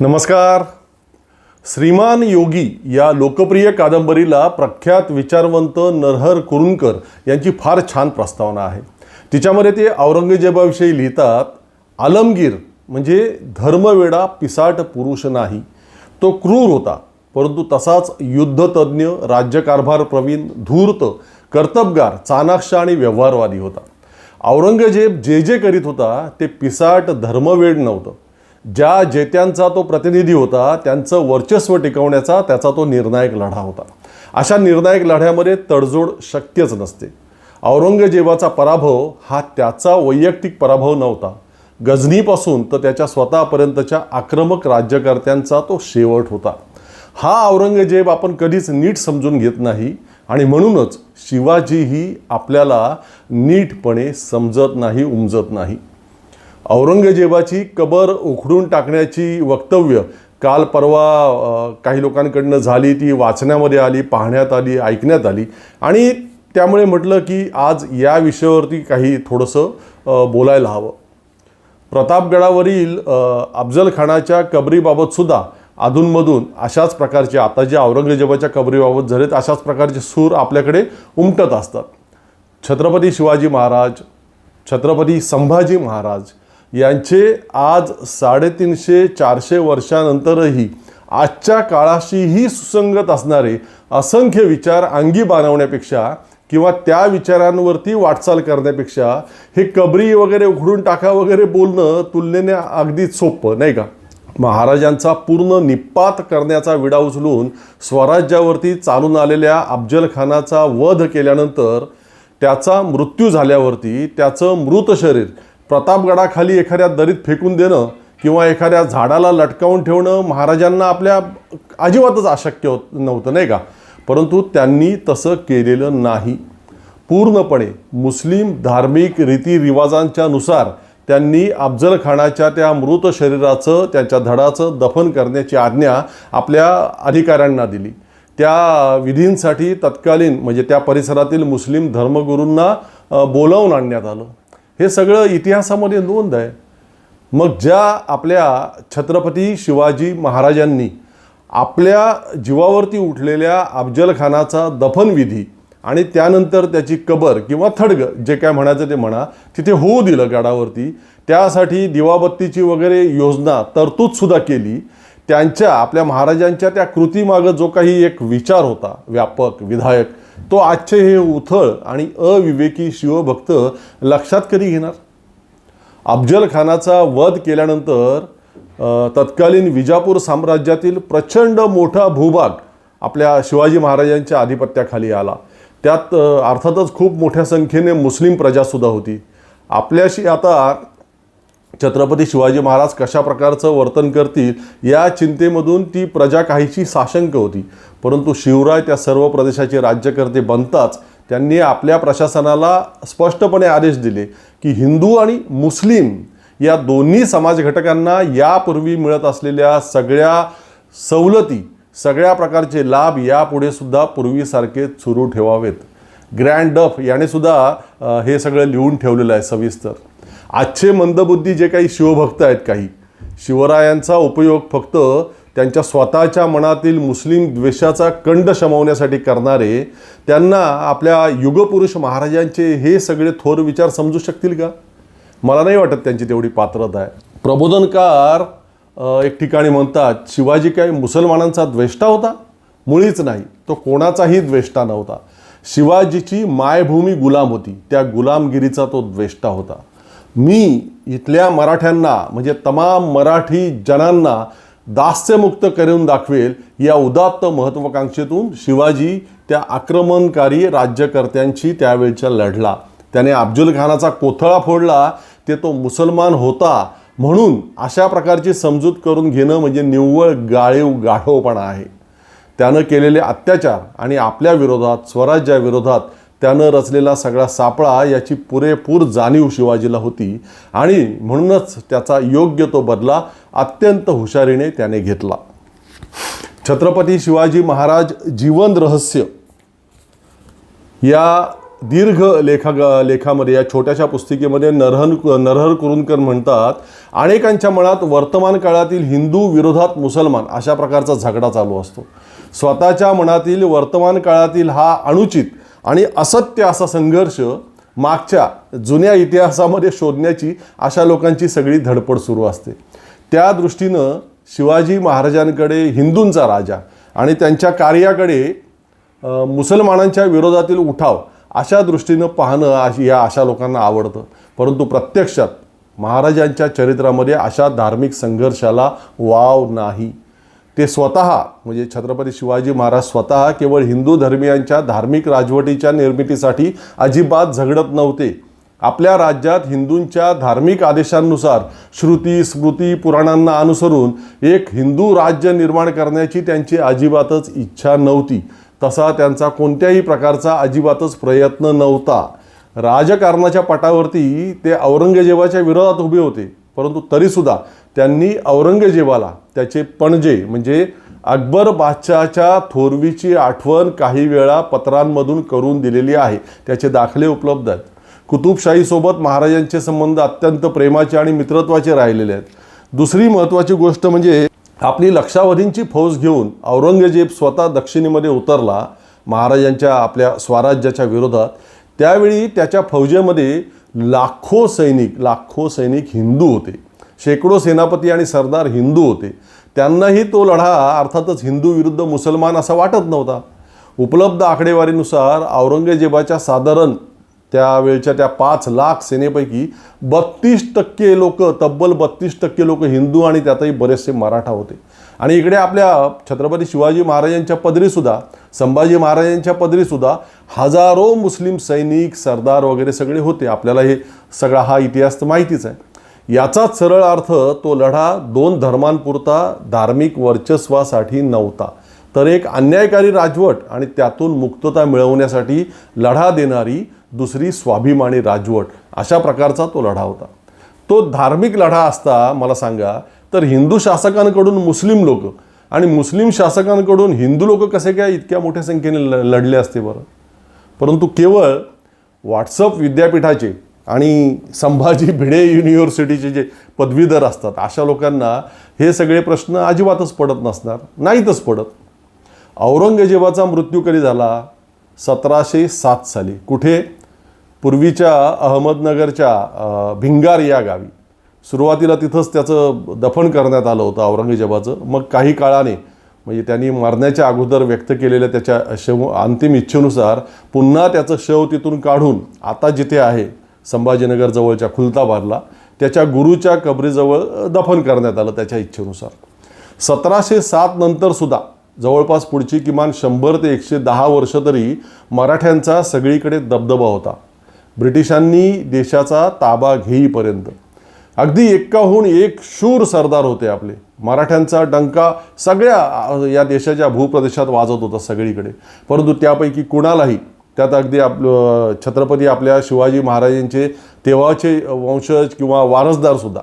नमस्कार. श्रीमान योगी या लोकप्रिय कादंबरीला प्रख्यात विचारवंत नरहर कुरुंकर यांची फार छान प्रस्तावना आहे. तिच्यामध्ये ते औरंगजेबाविषयी लिहितात आलमगीर म्हणजे धर्मवेडा पिसाट पुरुष नाही. तो क्रूर होता परंतु तसाच युद्धतज्ज्ञ राज्यकारभार प्रवीण धूर्त कर्तबगार चाणाक्ष आणि व्यवहारवादी होता. औरंगजेब जे जे करीत होता ते पिसाट धर्मवेड नव्हतं. ज्या जेत्यांचा तो प्रतिनिधी होता त्यांचं वर्चस्व टिकवण्याचा त्याचा तो निर्णायक लढा होता. अशा निर्णायक लढ्यामध्ये तडजोड शक्यच नसते. औरंगजेबाचा पराभव हा त्याचा वैयक्तिक पराभव नव्हता. गजनीपासून तर त्याच्या स्वतःपर्यंतच्या आक्रमक राज्यकर्त्यांचा तो शेवट होता. हा औरंगजेब आपण कधीच नीट समजून घेत नाही आणि म्हणूनच शिवाजीही आपल्याला नीटपणे समजत नाही उमजत नाही. औरंगजेबाची कबर उखडून टाकण्याची वक्तव्य काल परवा काही लोकांकडनं झाली ती वाचण्यामध्ये आली पाहण्यात आली ऐकण्यात आली. आणि त्यामुळे म्हटलं की आज या विषयावरती काही थोडंसं बोलायला हवं. प्रतापगडावरील अफजल खानाच्या कबरीबाबत सुद्धा अधूनमधून अशाच प्रकारचे आता जे औरंगजेबाच्या कबरीबाबत झालेत अशाच प्रकारचे सूर आपल्याकडे उमटत असतात. छत्रपती शिवाजी महाराज छत्रपती संभाजी महाराज यांचे आज साडेतीनशे चारशे वर्षानंतरही आजच्या काळाशीही सुसंगत असणारे असंख्य विचार अंगी बांधवण्यापेक्षा किंवा त्या विचारांवरती वाटचाल करण्यापेक्षा हे कबरी वगैरे उघडून टाका वगैरे बोलणं तुलनेने अगदी सोपं नाही का? महाराजांचा पूर्ण निपात करण्याचा विडा उचलून स्वराज्यावरती चालून आलेल्या अफजल खानाचा वध केल्यानंतर त्याचा मृत्यू झाल्यावरती त्याचं मृत शरीर प्रतापगडाखाली एखाद्या दरीत फेकून देणं किंवा एखाद्या झाडाला लटकावून ठेवणं महाराजांना आपल्या अजिबातच अशक्य होत नव्हतं नाही का? परंतु त्यांनी तसं केलेलं नाही. पूर्णपणे मुस्लिम धार्मिक रीतीरिवाजांच्या नुसार त्यांनी अफजल खानाच्या त्या मृत शरीराचं त्याच्या धडाचं दफन करण्याची आज्ञा आपल्या अधिकाऱ्यांना दिली. त्या विधींसाठी तत्कालीन म्हणजे त्या परिसरातील मुस्लिम धर्मगुरूंना बोलावून आणण्यात आलं. हे सगळं इतिहासामध्ये नोंद आहे. मग ज्या आपल्या छत्रपती शिवाजी महाराजांनी आपल्या जीवावरती उठलेल्या अफजलखानाचा दफनविधी आणि त्यानंतर त्याची कबर किंवा थडग जे काय म्हणायचं ते म्हणा तिथे होऊ दिलं गडावरती त्यासाठी दिवाबत्तीची वगैरे योजना तरतूदसुद्धा केली. त्यांच्या आपल्या महाराजांच्या त्या कृतीमागं जो काही एक विचार होता व्यापक विधायक तो आजचे हे उथळ आणि अविवेकी शिवभक्त लक्षात कधी घेणार? अफजल खानाचा वध केल्यानंतर तत्कालीन विजापूर साम्राज्यातील प्रचंड मोठा भूभाग आपल्या शिवाजी महाराजांच्या आधिपत्याखाली आला. त्यात अर्थातच खूप मोठ्या संख्येने मुस्लिम प्रजासुद्धा होती. आपल्याशी आता छत्रपती शिवाजी महाराज कशा प्रकारचं वर्तन करतील या चिंतेमधून ती प्रजा काहीशी साशंक होती. परंतु शिवराय त्या सर्व प्रदेशाचे राज्यकर्ते बनताच त्यांनी आपल्या प्रशासनाला स्पष्टपणे आदेश दिले की हिंदू आणि मुस्लिम या दोन्ही समाज घटकांना यापूर्वी मिळत असलेल्या सगळ्या सवलती सगळ्या प्रकारचे लाभ यापुढे सुद्धा पूर्वीसारखे सुरू ठेवावेत. ग्रँड डफ याने सुद्धा हे सगळं लिहून ठेवलेलं आहे सविस्तर. आजचे मंदबुद्धी जे काही शिवभक्त आहेत काही शिवरायांचा उपयोग फक्त त्यांच्या स्वतःच्या मनातील मुस्लिम द्वेषाचा कंड शमवण्यासाठी करणारे त्यांना आपल्या युगपुरुष महाराजांचे हे सगळे थोर विचार समजू शकतील का? मला नाही वाटत त्यांची तेवढी पात्रता आहे. प्रबोधनकार एक ठिकाणी म्हणतात शिवाजी काय मुसलमानांचा द्वेष्टा होता? मुळीच नाही. तो कोणाचाही द्वेष्टा नव्हता. शिवाजीची मायभूमी गुलाम होती. त्या गुलामगिरीचा तो द्वेष्टा होता. मी इथल्या मराठ्यांना म्हणजे तमाम मराठी जनांना दास्यमुक्त करून दाखवेल या उदात्त महत्त्वाकांक्षेतून शिवाजी त्या आक्रमणकारी राज्यकर्त्यांशी त्यावेळच्या लढला. त्याने अफजल खानाचा कोथळा फोडला ते तो मुसलमान होता म्हणून अशा प्रकारची समजूत करून घेणं म्हणजे निव्वळ गाळीव गाढवपणा आहे. त्यानं केलेले अत्याचार आणि आपल्या विरोधात स्वराज्याविरोधात त्यानं रचलेला सगळा सापळा याची पुरेपूर जाणीव शिवाजीला होती आणि म्हणूनच त्याचा योग्य तो बदला अत्यंत हुशारीने त्याने घेतला. छत्रपती शिवाजी महाराज जीवन रहस्य या दीर्घ लेखा लेखामध्ये या छोट्याशा पुस्तिकेमध्ये नरहन नरहर कुरुंदकर म्हणतात अनेकांच्या मनात वर्तमान काळातील हिंदू विरोधात मुसलमान अशा प्रकारचा झगडा चालू असतो. स्वतःच्या मनातील वर्तमान काळातील हा अनुचित आणि असत्य असा संघर्ष मागच्या जुन्या इतिहासामध्ये शोधण्याची अशा लोकांची सगळी धडपड सुरू असते. त्या दृष्टीनं शिवाजी महाराजांकडे हिंदूंचा राजा आणि त्यांच्या कार्याकडे मुसलमानांच्या विरोधातील उठाव अशा दृष्टीनं पाहणं अशी या अशा लोकांना आवडतं. परंतु प्रत्यक्षात महाराजांच्या चरित्रामध्ये अशा धार्मिक संघर्षाला वाव नाही. ते स्वतः म्हणजे छत्रपती शिवाजी महाराज स्वतः केवळ हिंदू धर्मियांच्या धार्मिक राजवटीच्या निर्मितीसाठी अजिबात झगडत नव्हते. आपल्या राज्यात हिंदूंच्या धार्मिक आदेशांनुसार श्रुती स्मृती पुराणांना अनुसरून एक हिंदू राज्य निर्माण करण्याची त्यांची अजिबातच इच्छा नव्हती. तसा त्यांचा कोणत्याही प्रकारचा अजिबातच प्रयत्न नव्हता. राजकारणाच्या पटावरती ते औरंगजेबाच्या विरोधात उभे होते. परंतु तरीसुद्धा त्यांनी औरंगजेबाला त्याचे पणजे म्हणजे अकबर बादशहाच्या थोरवीची आठवण काही वेळा पत्रांमधून करून दिलेली आहे. त्याचे दाखले उपलब्ध आहेत. कुतुबशाहीसोबत महाराजांचे संबंध अत्यंत प्रेमाचे आणि मित्रत्वाचे राहिलेले आहेत. दुसरी महत्त्वाची गोष्ट म्हणजे आपली लक्षावधींची फौज घेऊन औरंगजेब स्वतः दक्षिणेमध्ये उतरला महाराजांच्या आपल्या स्वराज्याच्या विरोधात. त्यावेळी त्याच्या फौजेमध्ये लाखो सैनिक लाखो सैनिक हिंदू होते. शेकडो सेनापती आणि सरदार हिंदू होते. त्यांनाही तो लढा अर्थातच हिंदू विरुद्ध मुसलमान असा वाटत नव्हता. उपलब्ध आकडेवारीनुसार औरंगजेबाच्या साधारण त्यावेळच्या त्या पाच लाख सेनेपैकी बत्तीस टक्के लोक तब्बल बत्तीस टक्के लोक हिंदू आणि त्यातही बरेचसे मराठा होते. आणि इकडे आपल्या छत्रपती शिवाजी महाराजांच्या पदरीसुद्धा संभाजी महाराजांच्या पदरीसुद्धा हजारो मुस्लिम सैनिक सरदार वगैरे सगळे होते. आपल्याला हे सगळा हा इतिहास तर माहितीच आहे. याचाच सरळ अर्थ तो लढा दोन धर्मांपुरता धार्मिक वर्चस्वासाठी नव्हता तर एक अन्यायकारी राजवट आणि त्यातून मुक्तता मिळवण्यासाठी लढा देणारी दुसरी स्वाभिमानी राजवट अशा प्रकारचा तो लढा होता. तो धार्मिक लढा असता मला सांगा तर हिंदू शासकांकडून मुस्लिम लोक आणि मुस्लिम शासकांकडून हिंदू लोक कसे काय इतक्या मोठ्या संख्येने ल लढले असते बरं? परंतु केवळ व्हॉट्सअप विद्यापीठाचे आणि संभाजी भिडे युनिव्हर्सिटीचे जे पदवीधर असतात अशा लोकांना हे सगळे प्रश्न अजिबातच पडत नसणार नाहीतच पडत. औरंगजेबाचा मृत्यू कधी झाला? सतराशे सात साली. कुठे? पूर्वीच्या अहमदनगरच्या भिंगार या गावी. सुरुवातीला तिथंच त्याचं दफन करण्यात आलं होतं औरंगजेबाचं. मग काही काळाने म्हणजे त्यांनी मरण्याच्या अगोदर व्यक्त केलेल्या त्याच्या शव अंतिम इच्छेनुसार पुन्हा त्याचं शव तिथून काढून आता जिथे आहे संभाजीनगर जवळच्या खुलताबादला त्याच्या गुरुच्या कबरीजवळ दफन करण्यात आलं त्याच्या इच्छेनुसार. सतराशे सात नंतर सुद्धा जवळपास पुढची किमान शंभर ते एकशे दहा वर्ष तरी मराठ्यांचा सगळीकडे दबदबा होता. ब्रिटिशांनी देशाचा ताबा घेईपर्यंत. अगदी एक्काहून एक शूर सरदार होते आपले. मराठ्यांचा डंका सगळ्या या देशाच्या भूप्रदेशात वाजत होता सगळीकडे. परंतु त्यापैकी कुणालाही त्यात अगदी आपलं छत्रपती आपल्या शिवाजी महाराजांचे तेव्हाचे वंशज किंवा वारसदारसुद्धा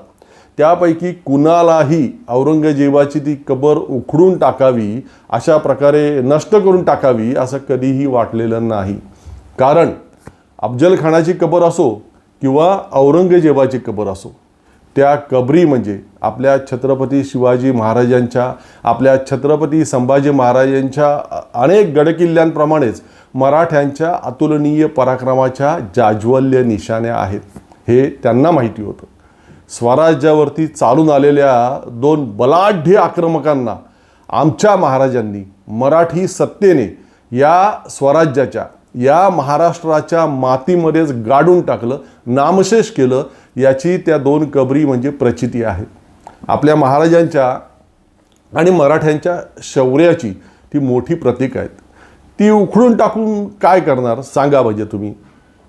त्यापैकी कुणालाही औरंगजेबाची ती कबर उखडून टाकावी अशा प्रकारे नष्ट करून टाकावी असं कधीही वाटलेलं नाही. कारण अफजलखानाची कबर असो किंवा औरंगजेबाची कबर असो त्या कबरी म्हणजे आपल्या छत्रपती शिवाजी महाराजांच्या आपल्या छत्रपती संभाजी महाराजांच्या अनेक गडकिल्ल्यांप्रमाणेच मराठ्यांच्या अतुलनीय पराक्रमाच्या जाज्वल्य निशाण्या आहेत. हे त्यांना माहिती होतं. स्वराज्यावरती चालून आलेल्या दोन बलाढ्य आक्रमकांना आमच्या महाराजांनी मराठी सत्तेने या स्वराज्याच्या या महाराष्ट्राच्या मातीमध्येच गाडून टाकलं नामशेष केलं याची त्या दोन कबरी म्हणजे प्रचिती आहे. आपल्या महाराजांच्या आणि मराठ्यांच्या शौर्याची ती मोठी प्रतीक आहेत. ती उखडून टाकून काय करणार? सांगा म्हणजे तुम्ही.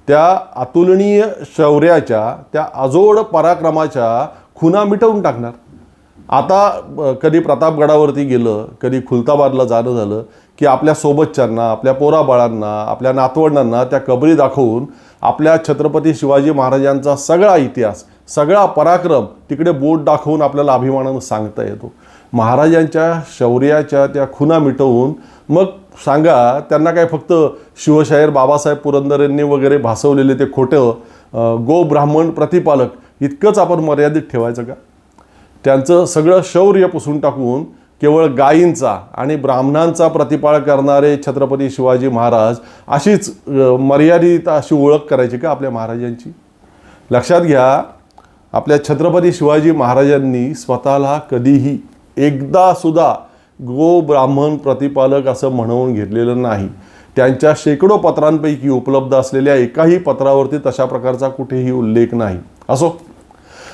त्या अतुलनीय शौर्याच्या त्या अजोड पराक्रमाच्या खुना मिटवून टाकणार. आता कधी प्रतापगडावरती गेलं कधी खुलताबादला जाणं झालं की आपल्या सोबतच्यांना आपल्या पोराबाळांना आपल्या नातवंडांना त्या कबरी दाखवून आपल्या छत्रपती शिवाजी महाराजांचा सगळा इतिहास सगळा पराक्रम तिकडे बोट दाखवून आपल्याला अभिमानानं सांगता येतो. महाराजांच्या शौर्याच्या त्या खुना मिटवून मग सांगा त्यांना काय फक्त शिवशाहीर बाबासाहेब पुरंदरेंनी वगैरे भासवलेले ते खोटं गो ब्राह्मण प्रतिपालक इतकंच आपण मर्यादित ठेवायचं का? त्यांचं सगळं शौर्य पुसून टाकून केवळ गायींचा आणि ब्राह्मणांचा प्रतिपाळ करणारे छत्रपती शिवाजी महाराज अशीच मर्यादित अशी ओळख करायची का आपल्या महाराजांची? लक्षात घ्या आपल्या छत्रपती शिवाजी महाराजांनी स्वतःला कधीही एकदा सुद्धा गो ब्राह्मण प्रतिपालक असं म्हणवून घेतलेलं नाही. त्यांच्या शेकडो पत्रांपैकी उपलब्ध असलेल्या एकाही पत्रावरती तशा प्रकारचा कुठेही उल्लेख नाही. असो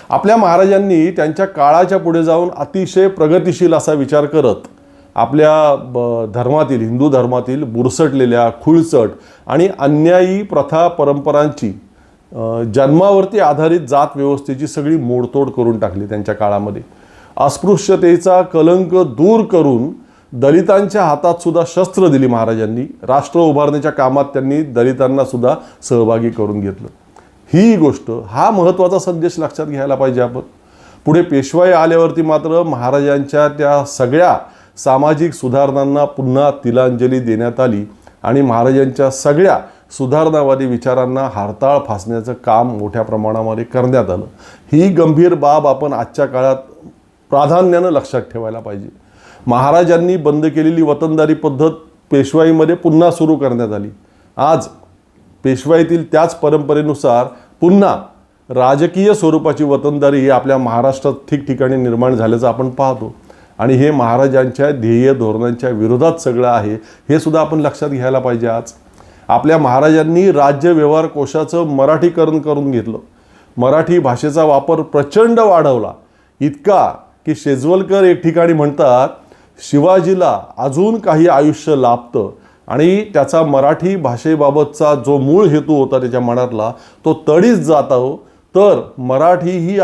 आपल्या महाराजांनी त्यांच्या काळाच्या पुढे जाऊन अतिशय प्रगतिशील असा विचार करत आपल्या ब- धर्मातील हिंदू धर्मातील बुरसटलेल्या खुळचट आणि अन्यायी प्रथा परंपरांची जन्मावरती आधारित जात व्यवस्थेची सगळी मोडतोड करून टाकली त्यांच्या काळामध्ये. अस्पृश्यतेचा कलंक दूर करून दलितांच्या हातात सुद्धा शस्त्र दिली महाराजांनी. राष्ट्र उभारणीच्या कामात त्यांनी दलितांना सुद्धा सहभागी करून घेतलं. ही गोष्ट हा महत्त्वाचा संदेश लक्षात घ्यायला पाहिजे आपण. पुढे पेशवाई आल्यावरती मात्र महाराजांच्या त्या सगळ्या सामाजिक सुधारणांना पुन्हा तिलांजली देण्यात आली आणि महाराजांच्या सगळ्या सुधारणावादी विचारांना हरताळ फासण्याचं काम मोठ्या प्रमाणामध्ये करण्यात आलं. ही गंभीर बाब आपण आजच्या काळात प्राधान्यानं लक्षात ठेवायला पाहिजे. महाराजांनी बंद केलेली वतनदारी पद्धत पेशवाईमध्ये पुन्हा सुरू करण्यात आली. आज पेशवाईतील त्याच परंपरेनुसार पुन्हा राजकीय स्वरूपाची वतनदारी ही आपल्या महाराष्ट्रात ठिकठिकाणी निर्माण झाल्याचं आपण पाहतो. आणि हे महाराजांच्या ध्येय धोरणांच्या विरोधात सगळं आहे हे सुद्धा आपण लक्षात घ्यायला पाहिजे आज. आपल्या महाराजांनी राज्य व्यवहार कोशाचं मराठीकरण करून घेतलं. मराठी भाषेचा वापर प्रचंड वाढवला. इतका की शेजवलकर एक ठिकाणी म्हणतात शिवाजीला अजून काही आयुष्य लाभतं. आणि त्याचा मराठी भाषेबाबतचा जो मूळ हेतू होता त्याच्या मनातला तो तडीच जातो तर मराठी ही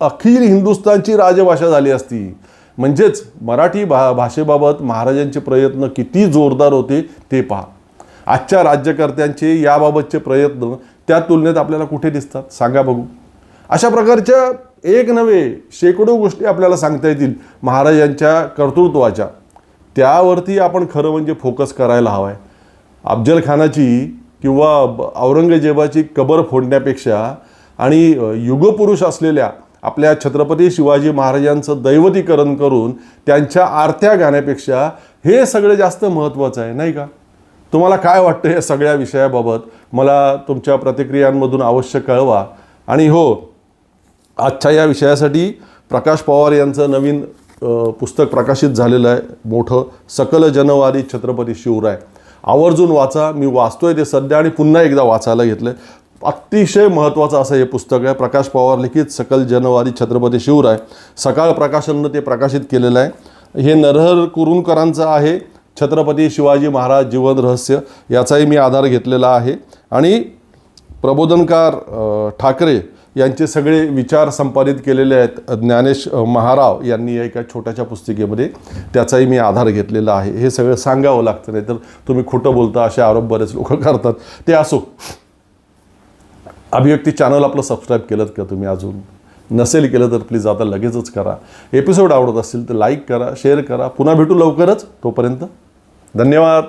अखिल हिंदुस्थानची राजभाषा झाली असती. म्हणजेच मराठी भा भाषेबाबत महाराजांचे प्रयत्न किती जोरदार होते ते पहा. आजच्या राज्यकर्त्यांचे याबाबतचे प्रयत्न त्या तुलनेत आपल्याला कुठे दिसतात? सांगा बघू. अशा प्रकारच्या एक नव्हे शेकडो गोष्टी आपल्याला सांगता येतील महाराजांच्या कर्तृत्वाच्या. त्यावरती आपण खरं म्हणजे फोकस करायला हवा आहे अफजल खानाची किंवा ब- औरंगजेबाची कबर फोडण्यापेक्षा आणि युगपुरुष असलेल्या आपल्या छत्रपती शिवाजी महाराजांचं दैवतीकरण करून त्यांच्या आरत्या गाण्यापेक्षा हे सगळं जास्त महत्त्वाचं आहे नाही का? तुम्हाला काय वाटतं या सगळ्या विषयाबाबत? मला तुमच्या प्रतिक्रियांमधून अवश्य कळवा. आणि हो आजच्या या विषयासाठी प्रकाश पवार यांचं नवीन पुस्तक प्रकाशित झालेलं आहे. मोठं सकल जनवारी छत्रपती शिवराय. आवर्जून वाचा. मी वाचतोय ते सध्या आणि पुन्हा एकदा वाचायला घेतलं अतिशय महत्त्वाचं असं हे पुस्तक आहे. प्रकाश पवार लिखित सकल जनवारी छत्रपती शिवराय. सकाळ प्रकाशननं ते प्रकाशित केलेलं आहे. हे नरहर कुरुंकरांचं आहे. छत्रपती शिवाजी महाराज जीवन रहस्य याचाही मी आधार घेतलेला आहे. आणि प्रबोधनकार ठाकरे यांचे सगळे विचार संपादित केलेले आहेत. ज्ञानेश महाराव यांनी एका छोट्याशा पुस्तिकेमध्ये त्याचाही मी आधार घेतलेला आहे. हे सगळं सांगावं लागतं नाही तर तुम्ही खोटं बोलता असे आरोप बरेच लोक करतात. ते असो. अभिव्यक्ती चॅनल आपलं सबस्क्राईब केलं का तुम्ही अजून? नसेल केलं तर प्लीज आता लगेचच करा. एपिसोड आवडत असेल तर लाईक करा शेअर करा. पुन्हा भेटू लवकरच. तोपर्यंत धन्यवाद.